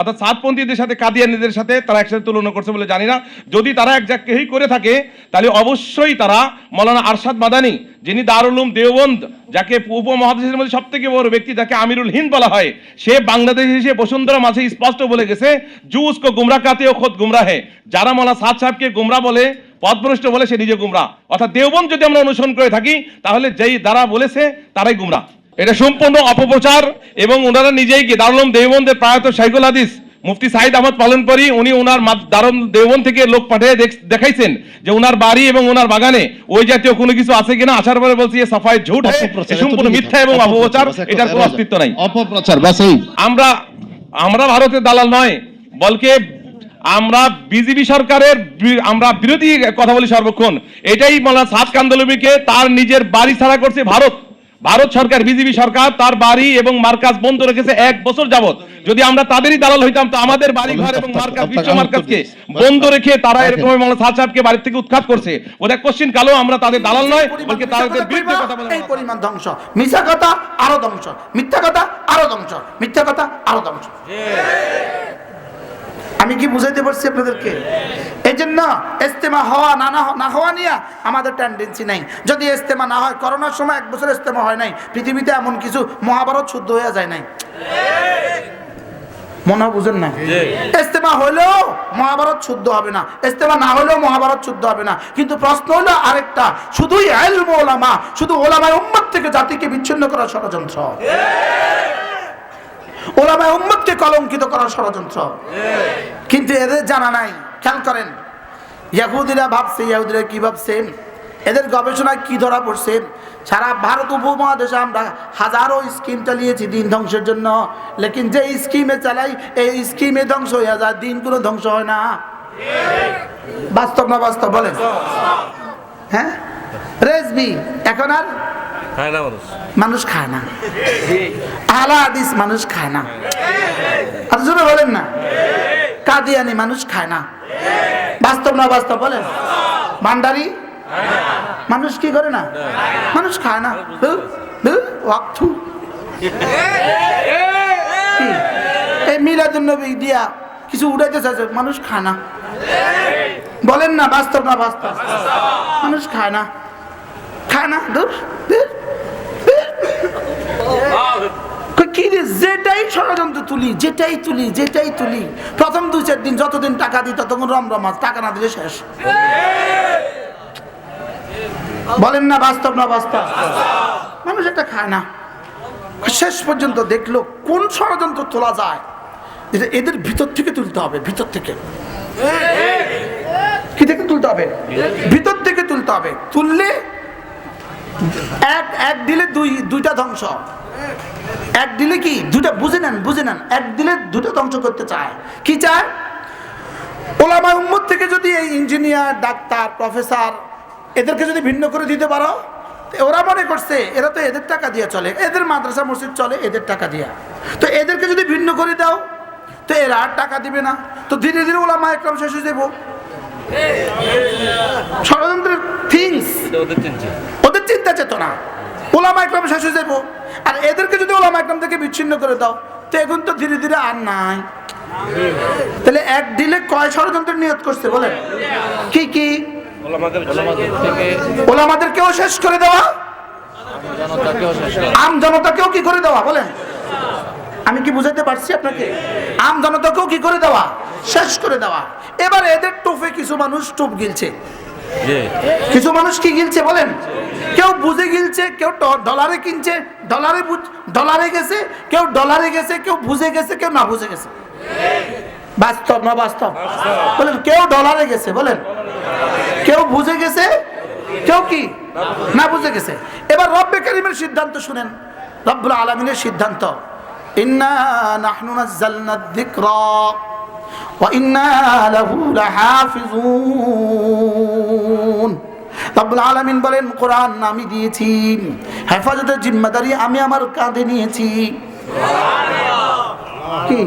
অর্থাৎ সাতপন্থীদের সাথে, কাদিয়ানিদের সাথে তারা একসাথে তুলনা করছে বলে জানি না। যদি তারা এক জায়গায় করে থাকে, তাহলে অবশ্যই তারা মৌলানা আরশাদ মাদানি, যিনি দারুল উলুম দেওবন্দ, যাকে উপমহাদেশের মধ্যে সব থেকে বড় ব্যক্তি, যাকে আমিরুল হিন্দ বলা হয়, সে বাংলাদেশ এসে বসুন্ধরা মাঝে স্পষ্ট বলে গেছে জু উসকো গুমরা কাতে ও খোদ গুমরা হে। যারা মৌলানা সাদ সাহেবকে গুমরা বলে, পথভ্রষ্ট বলে, সে নিজে গুমরা। অর্থাৎ দেওবন্দ যদি আমরা অনুসরণ করে থাকি, তাহলে যেই দ্বারা বলেছে, তারাই গুমরা। এটা সম্পূর্ণ অপপ্রচার এবং ওনারা নিজেই কি দারুল উলুম দেওবন্দের প্রয়াত শাইখুল হাদিস মুফতি সাইদ আহমদ পালন করি উনি ওনার দারুল দেওবন থেকে লোক পাঠিয়ে দেখাইছেন যে ওনার বাড়ি এবং ওনার বাগানে ওই জাতীয় কোনো কিছু আছে কিনা। আসার পরে বলছি সাফাই ঝুট সম্পূর্ণ মিথ্যা এবং অপপ্রচার, এটার কোনো অস্তিত্ব নাই। অপপ্রচার আমরা আমরা ভারতের দালাল নয় বলকে আমরা বিজেপি সরকারের আমরা বিরোধী কথা বলি সর্বক্ষণ। এটাই বলা সাত কান্দলবিকে তার নিজের বাড়ি ছাড়া করছে ভারত। ভারত সরকার বিজেপি সরকার তার বাড়ি এবং মার্কাজ বন্ধ রেখেছে এক বছর যাবত যদি আমরা তাদেরই দালাল হইতাম তো আমাদের বাড়ি ঘর এবং মার্কাজ বিশ্ব মার্কাজকে বন্ধ রেখে তারা এরকম মামলা সাদ সাহেবকে বাড়ি থেকে উৎখাত করছে। ওদের কোশ্চিন কালো আমরা তাদের দালাল নয় বলকে তাদের বিরুদ্ধে কথা বলে এই পরিমাণ ধ্বংস। মিথ্যা কথা আরও ধ্বংস। মিথ্যা কথা আরও ধ্বংস। মিথ্যা কথা আরও ধ্বংস। আমি কি বুঝাইতে পারছি আপনাদেরকে? এই জন্য ইস্তেমা হওয়া না হওয়া নিয়ে আমাদের টেন্ডেন্সি নাই। যদি ইস্তেমা না হয় করোনার সময় এক বছর ইস্তেমা হয় নাই পৃথিবীতে এমন কিছু মহাভারত শুদ্ধ হয়ে যায় নাই। মনে হয় বুঝেন না? ইস্তেমা হলেও মহাভারত শুদ্ধ হবে না ইস্তেমা না হলেও মহাভারত শুদ্ধ হবে না। কিন্তু প্রশ্ন হলো আরেকটা শুধুই এলম ওলামা শুধু ওলামায় উম্মত থেকে জাতিকে বিচ্ছিন্ন করার ষড়যন্ত্র। উম্মতকে কলঙ্কিত করার ষড়যন্ত্র। কিন্তু এদের জানা নাই, খেয়াল করেন। ইয়াহুদিরা ভাবছে, ইয়াহুদিরা কি এদের গবেষণায় কি ধরা পড়ছে? সারা ভারত উপমহাদেশে আমরা হাজারো স্কিম চালিয়েছি দিন ধ্বংসের জন্য। লেকিন যে স্কিমে চালাই, এই স্কিমে ধ্বংস হয়ে যায় দিন কোনো ধ্বংস হয় না। বাস্তব না বাস্তব, বলেন। হ্যাঁ? রেসবি এখন আর খায় মানুষ? খায় না। আলা হাদিস মানুষ খায় না। আর জোরে বলেন না। কাদিয়ানি মানুষ খায় না। বাস্তব না বাস্তব বলেন? ভান্ডারি? মানুষ কি করে না? মানুষ খায় না। ওয়াক্থু। এই মিলাদুন নবী দিয়া কিছু উড়াইতে চাইছে, মানুষ খায় না। বলেন না, বাস্তব না বাস্তব? মানুষ খায় না। খায় না দূর যেটাই ষড়যন্ত্র তুলি, যেটাই তুলি যেটাই তুলি, প্রথম দুই চার দিন যতদিন টাকা দিই ততক্ষণ টাকা না দিলে শেষ। বলেন না না বাস্তব? মানুষ খায় না। শেষ পর্যন্ত দেখল কোন ষড়যন্ত্র তোলা যায়। এদের ভিতর থেকে তুলতে হবে, ভিতর থেকে। কি থেকে তুলতে হবে? ভিতর থেকে তুলতে হবে। তুললে এক এক দিলে দুই, দুইটা ধ্বংস। এক দিলে কি? দুটা বুঝে নেন বুঝে নেন। এক দিলে দুটো ধ্বংস করতে চায়। কি চায়? ওলামা উম্মত থেকে যদি এই ইঞ্জিনিয়ার ডাক্তার প্রফেসর এদেরকে যদি ভিন্ন করে দিতে পারো ওরা মনে করছে এরা তো এদের টাকা দিয়ে চলে। এদের মাদ্রাসা মসজিদ চলে এদের টাকা দিয়ে। তো এদেরকে যদি ভিন্ন করে দাও তো এরা আর টাকা দিবে না। তো ধীরে ধীরে ওলামা একরম শেষ হয়ে যাব। ষড়যন্ত্রের থিংস ওদের ওদের চিন্তা চেতনা। ওলামা একরম শেষ হয়ে যাব আর এদেরকে যদি ওলামা একরম থেকে বিচ্ছিন্ন করে দাও তো এখন তো ধীরে ধীরে আর নাই। তাহলে এক দিলে কয় ষড়যন্ত্র নিয়ত করছে বলেন? কি কি? ওলামাদেরকেও শেষ করে দেওয়া? আম জনতাকেও কি করে দেওয়া বলেন? আমি কি বুঝাতে পারছি আপনাকে? আম জনতাকেও কি করে দেওয়া? শেষ করে দেওয়া। এবার এদের টোপে কিছু মানুষ টোপ গিলছে। কিছু মানুষ কি গিলছে বলেন? কেউ বুঝে গিলছে, কেউ ডলারে কিনছে ডলারে ডলারে গেছে, কেউ ডলারে গেছে, কেউ বুঝে গেছে, কেউ না বুঝে গেছে। বাস্তব না বাস্তব? বলেন, কেউ ডলারে গেছে, বলেন। কেউ বুঝে গেছে, কেউ কি? না বুঝে গেছে। এবার রব্বে করিমের সিদ্ধান্ত শুনেন। রব্বুল আলমিনের সিদ্ধান্ত। ইন্না নাহনু নাজ্জালনা রব্বুল আলমিন বলেন কোরআন আমি দিয়েছি। হেফাজতের জিম্মাদারি আমি আমার কাঁধে নিয়েছি। কি?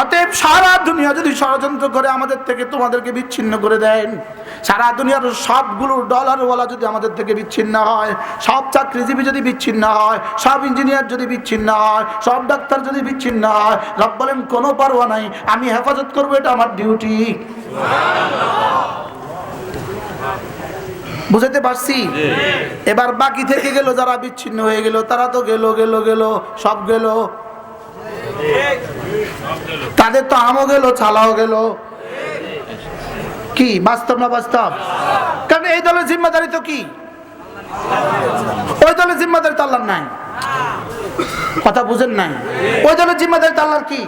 অতএব সারা দুনিয়া যদি ষড়যন্ত্র করে আমাদের থেকে তোমাদেরকে বিচ্ছিন্ন করে দেন সারা দুনিয়ার সবগুলো ডলারওয়ালা যদি আমাদের থেকে বিচ্ছিন্ন হয়, সব চাকরিজীবী যদি বিচ্ছিন্ন হয়, সব ইঞ্জিনিয়ার যদি বিচ্ছিন্ন হয়, সব ডাক্তার যদি বিচ্ছিন্ন হয়, রব বলেন কোনো পারোয়া নাই, আমি হেফাজত করব, এটা আমার ডিউটি বুঝাতে পারছি? এবার বাকি থেকে গেল, যারা বিচ্ছিন্ন হয়ে গেল, তারা তো গেল গেল গেল, সব গেল। তাদের তো আমও গেল, ছালাও গেল। কি, বাস্তব না বাস্তব? কারণ এই দলের জিম্মাদারি তো কি? ওই দলের জিম্মাদারি তো আল্লাহর নাই। কথা বুঝেন নাই? ওই দলের জিম্মাদারি তো আল্লাহর কি?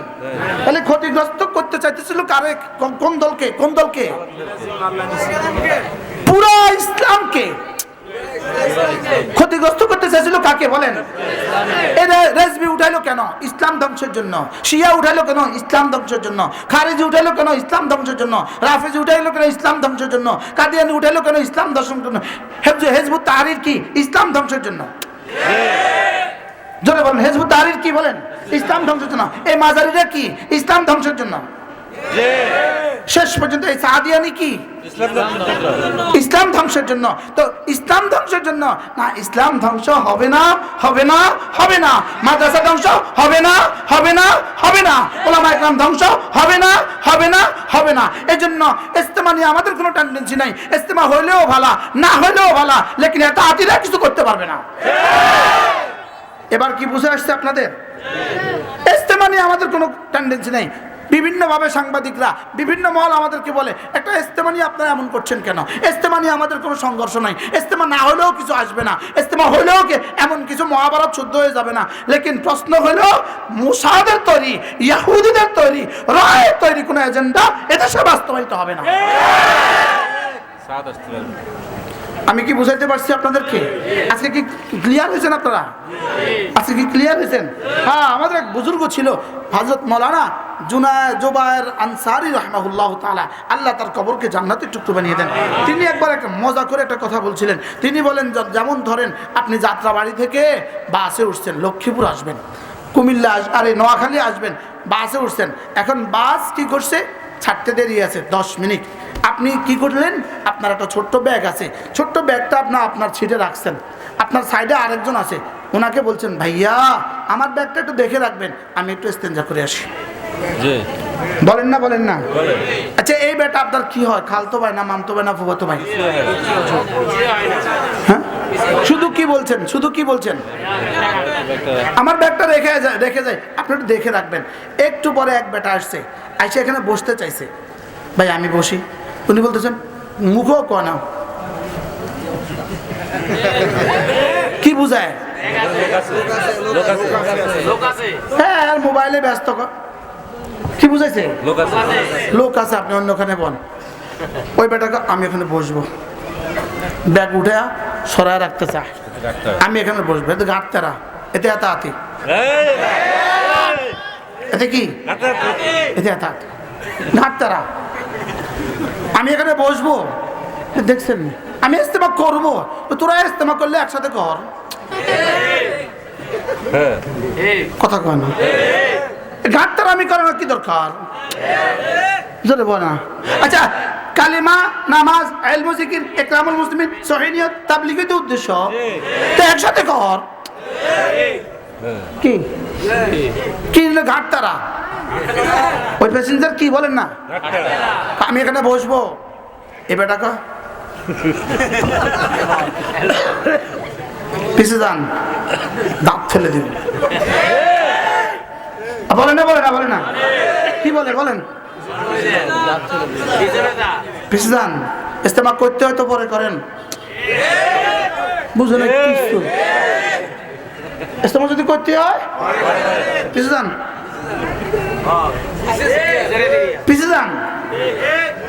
তাহলে ক্ষতিগ্রস্ত করতে চাইতেছিল কারে? কোন- কোন দলকে? কোন দলকে? পুরো ইসলামকে। ক্ষতিগ্রস্ত করতে চাইছিল কাকে বলেন? এরা রেজবি উঠাইলো কেন? ইসলাম ধ্বংসের জন্য। শিয়া উঠাইলো কেন? ইসলাম ধ্বংসের জন্য। খারেজি উঠাইলো কেন? ইসলাম ধ্বংসের জন্য। রাফেজি উঠাইলো কেন? ইসলাম ধ্বংসের জন্য। কাদিয়ানি উঠাইলো কেন? ইসলাম ধ্বংসের জন্য। হেজবুত তাহারির কি? ইসলাম ধ্বংসের জন্য। জোরে বলেন হেজবুত তাহারির কি বলেন? ইসলাম ধ্বংসের জন্য। এই মাজারিরা কি? ইসলাম ধ্বংসের জন্য। শেষ পর্যন্ত এই সাদিয়ানি কি? ইসলাম ধ্বংসের জন্য। তো ইসলাম ধ্বংসের জন্য? না ইসলাম ধ্বংস হবে না হবে না হবে না। মাদ্রাসা ধ্বংস হবে না হবে না হবে না। ওলামা ইকরাম ধ্বংস হবে না হবে না হবে না। এই জন্য ইস্তেমা নিয়ে আমাদের কোনো টেন্ডেন্সি নাই। ইস্তেমা হইলেও ভালা না হইলেও ভালা লেকিন এত হাতিরা কিছু করতে পারবে না। এবার কি বুঝে আসছে আপনাদের? ইস্তেমা নিয়ে আমাদের কোনো টেন্ডেন্সি নেই। বিভিন্নভাবে সাংবাদিকরা বিভিন্ন মহল আমাদেরকে বলে একটা ইস্তেমা নিয়ে আপনারা এমন করছেন কেন? ইস্তেমা নিয়ে আমাদের কোনো সংঘর্ষ নাই। ইস্তেমা না হলেও কিছু আসবে না। ইস্তেমা হলেও কি এমন কিছু মহাভারত শুদ্ধ হয়ে যাবে না? লেকিন প্রশ্ন হলো মুসাদের তৈরি ইয়াহুদিদের তৈরি রায়ের তৈরি কোনো এজেন্ডা এদেশে বাস্তবায়িত হবে না। আমি কি বুঝাইতে পারছি আপনাদেরকে? আজকে কি ক্লিয়ার হয়েছেন আপনারা? আজকে কি ক্লিয়ার হয়েছেন? হ্যাঁ আমাদের এক বুজুর্গ ছিল হজরত মৌলানা জুনা জোবায়ের, আনসারি রহমাহুল্লাহ তালা আল্লাহ তার কবরকে জান্নাতের টুকরো বানিয়ে দেন। তিনি একবার একটা মজা করে একটা কথা বলছিলেন। তিনি বলেন যেমন ধরেন, আপনি যাত্রাবাড়ি থেকে বাসে উঠছেন, লক্ষ্মীপুর আসবেন, কুমিল্লা আস, আরে নোয়াখালী আসবেন, বাসে উঠছেন। এখন বাস কি করছে? ছাড়তে দেরি আছে, দশ মিনিট। আপনি কি করলেন? আপনার একটা ছোট্ট ব্যাগ আছে। ছোট্ট ব্যাগটা আপনার আপনার সিটে রাখছেন। আপনার সাইডে আরেকজন আছে। ওনাকে বলছেন, ভাইয়া, আমার ব্যাগটা একটু দেখে রাখবেন, আমি একটু স্তেঞ্জা করে আসি। বলেন না বলেন না। আচ্ছা এই বেটা আপনার কি হয়? খালতো ভাই না মামতো ভাই না ফুফাতো ভাই? হ্যাঁ? শুধু কি বলছেন? শুধু কি বলছেন? আমার ব্যাগটা রেখে যায় রেখে যায়। আপনি একটু দেখে রাখবেন। একটু পরে এক বেটা আসছে। আইসে এখানে বসতে চাইছে। ভাই আমি বসি। উনি বলতেছেন মুখও না কি বুঝায়? হ্যাঁ মোবাইলে ব্যস্ত ক- কি বুঝাইছে? লোক আছে লোক আছে। আপনি অন্যখানে বন। ওই বেটাকে আমি এখানে বসবো। ব্যাগ উঠে সরায় রাখতে চায়। আমি এখানে বসবো। এতে ঘাটতারা। এতে এত আতি। এতে কি? এতে এত আতি। আমি এখানে বসবো। দেখছেন আমি ইস্তেমা করব। তো তোরা ইস্তেমা করলে একসাথে কর। হ্যাঁ। কথা কয় না। আমি করানোর কি দরকার? না। আচ্ছা কালিমা, নামাজ, এলমু, জিকির, একরামুল মুসলিমিন সহিনিয়ত তাবলিগই তো উদ্দেশ্য। তো একসাথে কর। কি? কি ঘাট তারা ওই প্যাসেঞ্জার কি বলেন না? আমি এখানে বসবো। এ বেটাকা পিছে যান। দাঁত ফেলে দিব বলে না বলে না বলে না। কি বলে, বলেন। পিছে যান। ইস্তেমা করতে হয়তো পরে করেন। বুঝলেন কিছু। ইস্তেমা যদি করতে হয় পিছে যান। পিছে যান।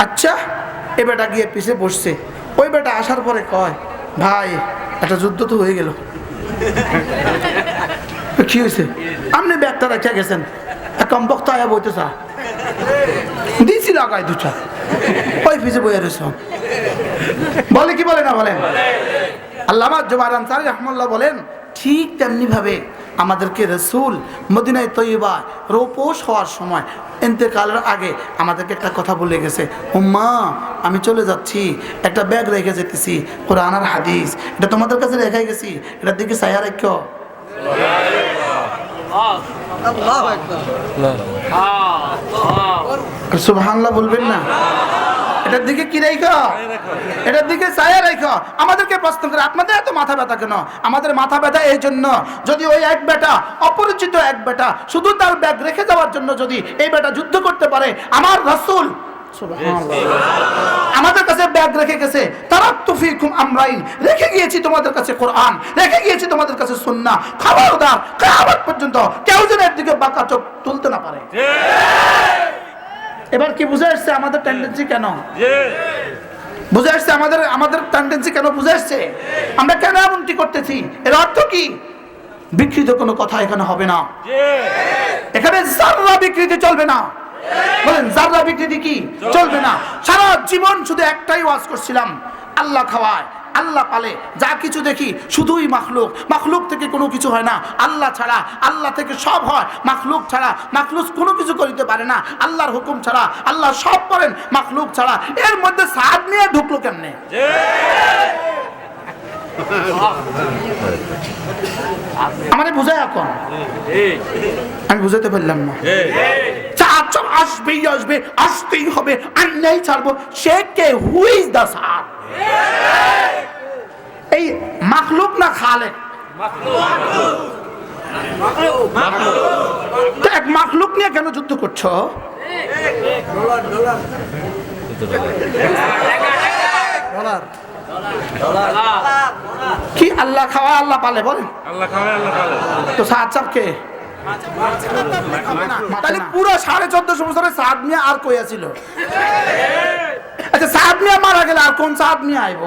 আচ্ছা এ বেটা গিয়ে পিছে বসছে। ওই বেটা আসার পরে কয়, ভাই, একটা যুদ্ধ তো হয়ে গেল। কি হয়েছে? আপনি ব্যাগটা রেখে গেছেন। কম বক্ত আয়া বইতে চা। লাগাই দুটা ওই পিছে বইয়ে রয়েছে। বলে কি বলে না বলেন? আল্লামা জোবার আনসারি রহমাল্লাহ বলেন, ঠিক তেমনি ভাবে আমাদেরকে রসুল মদিনায় তৈবা রোপোষ হওয়ার সময় এতেকালের আগে আমাদেরকে একটা কথা বলে গেছে, উম্মা, আমি চলে যাচ্ছি, একটা ব্যাগ রেখে যেতেছি, কোরআন আর হাদিস, এটা তোমাদের কাছে রেখে গেছি, এটার দিকে সায়া রেখ সুবহানাল্লাহ বলবেন না? এটার দিকে কি রেখো? এটার দিকে ছায়া রেখো। আমাদেরকে প্রশ্ন করে আপনাদের এত মাথা ব্যথা কেন? আমাদের মাথা ব্যথা এই জন্য যদি ওই এক বেটা অপরিচিত এক বেটা শুধু তার ব্যাগ রেখে যাওয়ার জন্য যদি এই বেটা যুদ্ধ করতে পারে আমার রাসূল আমাদের কাছে ব্যাগ রেখে গেছে। তারা তুফিকুম আমরাইন। রেখে গিয়েছি তোমাদের কাছে কোরআন। রেখে গিয়েছি তোমাদের কাছে খবরদার কিয়ামত পর্যন্ত কেউ যেন এর দিকে বাঁকা চোখ তুলতে না পারে। এবার কি বুঝে আসছে আমাদের টেন্ডেন্সি কেন? বুঝে আসছে আমাদের আমাদের টেন্ডেন্সি কেন বুঝে আসছে আমরা কেন এমনটি করতেছি? এর অর্থ কি? বিকৃত কোনো কথা এখানে হবে না। এখানে জাররা বিকৃতি চলবে না। বলেন জাররা বিকৃতি কি? চলবে না। সারা জীবন শুধু একটাই ওয়াজ করছিলাম আল্লাহ খাওয়ায় আল্লাহ পালে যা কিছু দেখি শুধুই মাখলুক। মাখলুক থেকে কোনো কিছু হয় না। আল্লাহ ছাড়া আল্লাহ থেকে সব হয়। মাখলুক ছাড়া মাখলুক কোনো কিছু করিতে পারে না। আল্লাহর হুকুম ছাড়া আল্লাহ সব করেন মাখলুক ছাড়া। এর মধ্যে সাদ নিয়ে ঢুকলো কেমনে? আমারে বুঝায় এখন। আমি বুঝাতে পারলাম না। চার আসবেই আসবে আসতেই হবে আর নেই ছাড়বো। সে কে? দা সার এই মাখলুক না খালে তো এক মাখলুক নিয়ে কেন যুদ্ধ করছ? কি আল্লাহ খাওয়া আল্লাহ পালে বলেন? আল্লাহ খাওয়ায় আল্লাহ খাওয়ায় তো চাপ কে? তাহলে পুরো সাড়ে চোদ্দশো বছরে সাদ মিয়া আর কইয়া ছিল? আচ্ছা সাদ মিয়া মারা গেলে আর কোন সাদ মিয়া আইব?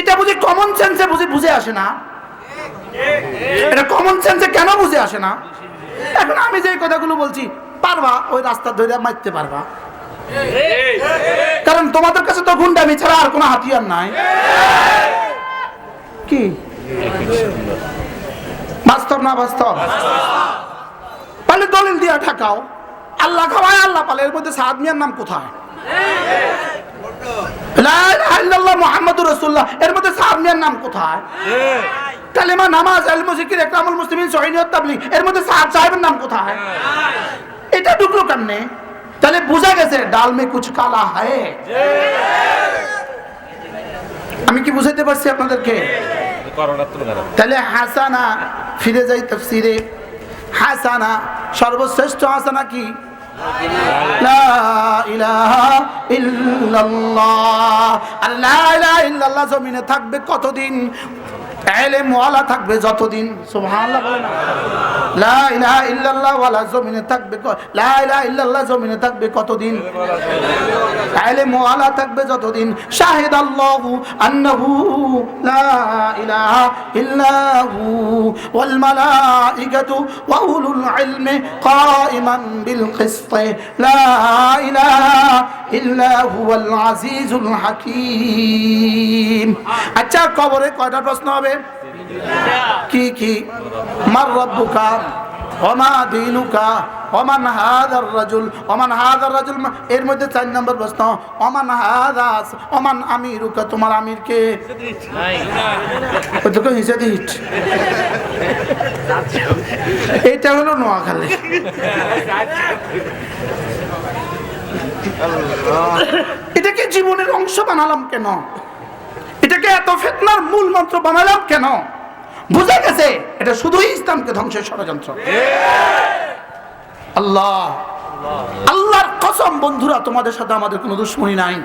এটা বুঝি কমন সেন্সে বুঝি বুঝে আসে না? এটা কমন সেন্সে কেন বুঝে আসে না? এখন আমি যে কথাগুলো বলছি, পারবা? ওই রাস্তা ধরে মারতে পারবা? কারণ তোমাদের কাছে তো গুন্ডামি ছাড়া আর কোনো হাতিয়ার নাই। কি? বাস্তব না বাস্তব? তাহলে দলিল দিয়া ঠাকাও। আল্লাহ খাওয়ায় আল্লাহ পালে এর মধ্যে সাদ মিয়ার নাম কোথায়? মুহাম্মাদুর রাসূলুল্লাহ এর মধ্যে সাদ মিয়ার নাম কোথায়? কালেমা নামাজ ইলম জিকির ইকরামুল মুসলিমিন সহিনিয়ত তাবলীগ এর মধ্যে সাদ সাহেবের নাম কোথায়? এটা ঢুকলো কেমনে? তাহলে বোঝা গেছে ডাল মে কুছ কালা হয় আমি কি বুঝাইতে পারছি আপনাদেরকে? তাহলে হাসানা ফিরে যাই তফসিরে। হাসানা সর্বশ্রেষ্ঠ হাসানা কি? জমিনে থাকবে কতদিন? এলেম ওয়ালা থাকবে যতদিন। সুবহানাল্লাহ বলেন আচ্ছা কবরে কয়টা প্রশ্ন হবে? কি কি? মার রব্বুকা? ওমা দিনুকা? ওমান হাদার রাজুল? ওমান হাদার রাজুল এর মধ্যে চার নম্বর প্রশ্ন। ওমান হাদাস ওমান আমিরুকা তোমার আমির কে ওদেরকে হিসেবে দিট এইটা হলো নোয়াখালী। এটাকে জীবনের অংশ বানালাম কেন? এটাকে এত ফেতনার মূল মন্ত্র বানালাম কেন? বুঝা গেছে এটা শুধুই ইসলামকে ধ্বংসের ষড়যন্ত্র। আল্লাহ। আল্লাহর কসম বন্ধুরা তোমাদের সাথে আমাদের কোনো দুশ্মনী নাই।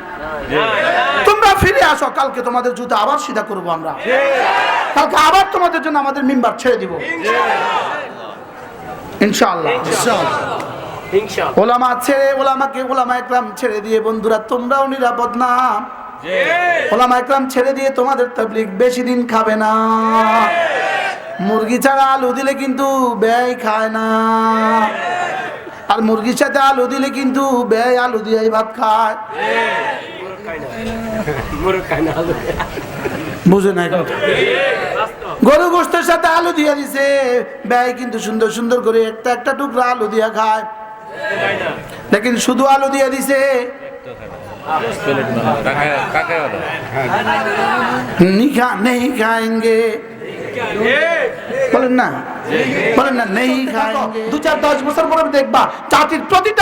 তোমরা ফিরে আসো কালকে তোমাদের জুতো আবার সিধা করব আমরা। কালকে আবার তোমাদের জন্য আমাদের মিম্বার ছেড়ে দিব। ইনশাআল্লাহ। ওলামা ছেড়ে ওলামাকে ওলামা একরাম ছেড়ে দিয়ে বন্ধুরা তোমরাও নিরাপদ না। ওলামা একরাম ছেড়ে দিয়ে তোমাদের তাবলিগ বেশি দিন খাবে না। মুরগি ছাড়া আলু দিলে কিন্তু ব্যয় খায় না। আর মুরগির সাথে আলু দিলে কিন্তু ব্যয় আলু দিয়ে ভাত খায়। বুঝে নাই গরু গোষ্ঠের সাথে আলু দিয়া দিছে। ব্যয় কিন্তু সুন্দর সুন্দর করে একটা একটা টুকরা আলু দিয়া খায়। লেকিন শুধু আলু দিয়া দিছে।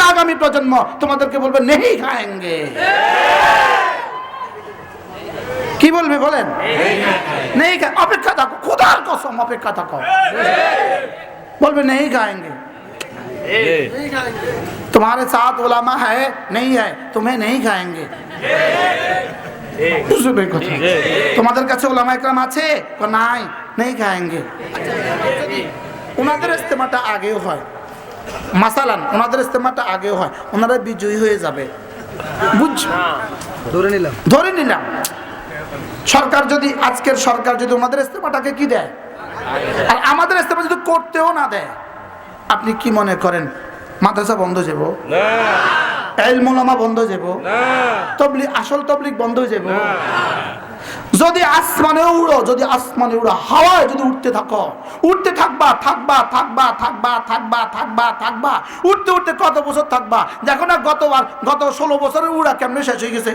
আগামী প্রজন্ম তোমাদেরকে বলবে নেই খায়েঙ্গে কি বলবে বলেন নেই অপেক্ষা থাকো খোদার কসম অপেক্ষা থাকো বলবে নেই খায়েঙ্গে तुम्हारे साथ उलामा है नहीं है तुम्हें नहीं खाएंगे। বুঝবেন তোমাদের কাছে ওলামা আছে নাই নেই খায়েঙ্গে ওনাদের ইস্তেমাটা আগেও হয় মাসালান ওনাদের ইস্তেমাটা আগেও হয় ওনারা বিজয়ী হয়ে যাবে বুঝছ ধরে নিলাম ধরে নিলাম সরকার যদি আজকের সরকার যদি ওনাদের ইস্তেমাটাকে কি দেয় আর আমাদের ইস্তেমা যদি করতেও না দেয় আপনি কি মনে করেন মাদ্রাসা বন্ধ যাব? এলমোলামা বন্ধ যাব? তবলিক আসল তবলিক বন্ধ হয়ে যাবে যদি আসমানে উড়ো যদি আসমানে উড়ো হাওয়ায় যদি উঠতে থাকো উঠতে থাকবা থাকবা থাকবা থাকবা থাকবা থাকবা থাকবা উঠতে উঠতে কত বছর থাকবা? দেখো না গতবার গত ষোলো বছরের উড়া কেমনে শেষ হয়ে গেছে?